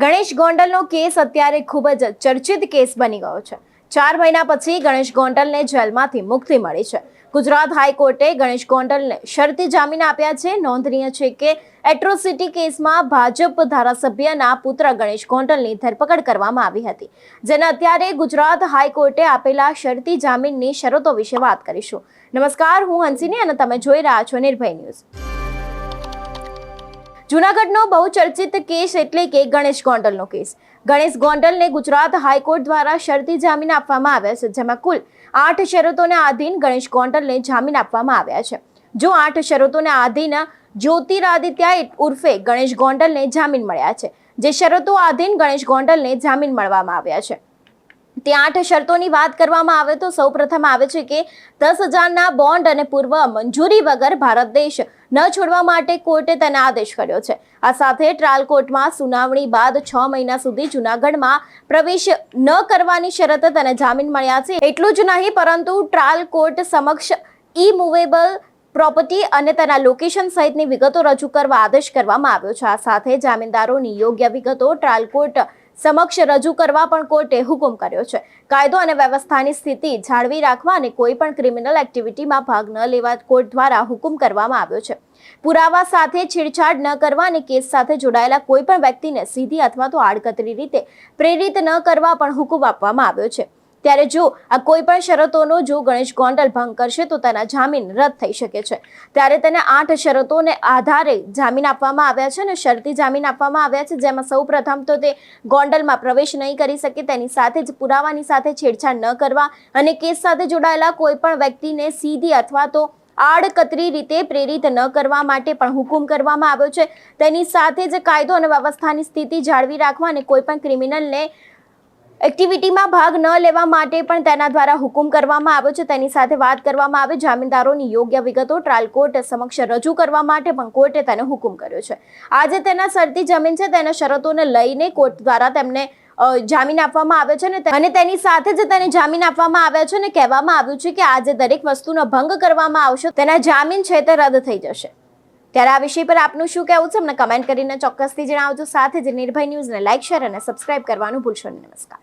ગણેશ ગોંડલનો કેસ અત્યારે ખૂબ જ ચર્ચિત કેસ બની ગયો છે. ચાર મહિના પછી ગણેશ ગોંડલને જેલમાંથી મુક્તિ મળી છે. ગુજરાત હાઈકોર્ટે ગણેશ ગોંડલને શરતી જામીન આપ્યા છે. નોંધનીય છે કે એટ્રોસિટી કેસમાં ભાજપ ધારાસભ્યના પુત્ર ગણેશ ગોંડલની ધરપકડ કરવામાં આવી હતી. જેને અત્યારે ગુજરાત હાઈકોર્ટે આપેલા શરતી જામીનની શરતો વિશે વાત કરીશું. નમસ્કાર, હું હંસિની અને તમે જોઈ રહ્યા છો નિર્ભય ન્યૂઝ. જૂનાગઢનો બહુ ચર્ચિત કેસ એટલે કે ગણેશ ગોંડલનો કેસ. ગણેશ ગોંડલને ગુજરાત હાઈકોર્ટ દ્વારા શરતી જામીન આપવામાં આવ્યા છે, જેમાં કુલ આઠ શરતોને આધીન ગણેશ ગોંડલને જામીન આપવામાં આવ્યા છે. જો આઠ શરતોને આધીન જ્યોતિરાદિત્ય ઉર્ફે ગણેશ ગોંડલને જામીન મળ્યા છે, જે શરતો આધીન ગણેશ ગોંડલને જામીન મળવામાં આવ્યા છે. ત્યાં આઠ શરતોની વાત કરવામાં આવે તો સૌપ્રથમ આવે છે કે દસ હજારના બોન્ડ અને પૂર્વ મંજૂરી વગર ભારત દેશ ન છોડવા માટે કોર્ટે તેને આદેશ કર્યો છે. આ સાથે ટ્રાયલ કોર્ટમાં સુનાવણી બાદ છ મહિના સુધી જૂનાગઢમાં પ્રવેશ ન કરવાની શરતે તેને જામીન મળ્યા છે. એટલું જ નહીં, પરંતુ ટ્રાયલ કોર્ટ સમક્ષ ઈ મૂવેબલ પ્રોપર્ટી અને તેના લોકેશન સહિતની વિગતો રજૂ કરવા આદેશ કરવામાં આવ્યો છે. આ સાથે જામીનદારોની યોગ્ય વિગતો ટ્રાયલ કોર્ટ સમક્ષ રજૂ કરવા પણ કોર્ટે હુકમ કર્યો છે. કાયદો અને વ્યવસ્થાની સ્થિતિ જાળવી રાખવા અને કોઈ પણ ક્રિમિનલ એક્ટિવિટીમાં ભાગ ન લેવા કોર્ટ દ્વારા હુકમ કરવામાં આવ્યો છે. પુરાવા સાથે છેડછાડ ન કરવા અને કેસ સાથે જોડાયેલા કોઈ પણ વ્યક્તિને સીધી અથવા તો આડકતરી રીતે પ્રેરિત ન કરવા પણ હુકમ આપવામાં આવ્યો છે. ત્યારે જો આ કોઈ પણ શરતોનો જો ગણેશ ગોંડલ ભંગ કરશે તો તેના જામીન રદ થઈ શકે છે. ત્યારે તેને આઠ શરતોને આધારે જામીન આપવામાં આવ્યા છે અને શરતી જામીન આપવામાં આવ્યા છે. જેમાં સૌપ્રથમ તો તે ગોંડલમાં પ્રવેશ નહીં કરી શકે, તેની સાથે જ પુરાવાની સાથે છેડછાડ ન કરવા અને કેસ સાથે જોડાયેલા કોઈ પણ વ્યક્તિને સીધી અથવા તો આડકતરી રીતે પ્રેરિત ન કરવા માટે પણ હુકુમ કરવામાં આવ્યો છે. તેની સાથે જ કાયદો અને વ્યવસ્થાની સ્થિતિ જાળવી રાખવા અને કોઈ પણ ક્રિમિનલને એક્ટિવિટીમાં ભાગ ન લેવા માટે પણ તેના દ્વારા હુકુમ કરવામાં આવ્યો છે. તેની સાથે વાત કરવામાં આવે, જામીનદારોની યોગ્ય વિગતો ટ્રાયલ કોર્ટ સમક્ષ રજૂ કરવા માટે પણ કોર્ટે તેને હુકુમ કર્યો છે. આજે તેના શરતી જમીન છે, તેના શરતોને લઈને કોર્ટ દ્વારા તેમને જામીન આપવામાં આવે છે ને અને તેની સાથે જ તેને જામીન આપવામાં આવ્યા છે અને કહેવામાં આવ્યું છે કે આજે દરેક વસ્તુનો ભંગ કરવામાં આવશે, તેના જામીન છે તે રદ થઈ જશે. ત્યારે આ વિષય પર આપનું શું કહેવું છે? અમને કમેન્ટ કરીને ચોક્કસથી જણાવજો. સાથે જ નિર્ભય ન્યૂઝને લાઇક શેર અને સબસ્ક્રાઇબ કરવાનું ભૂલશો નમસ્કાર.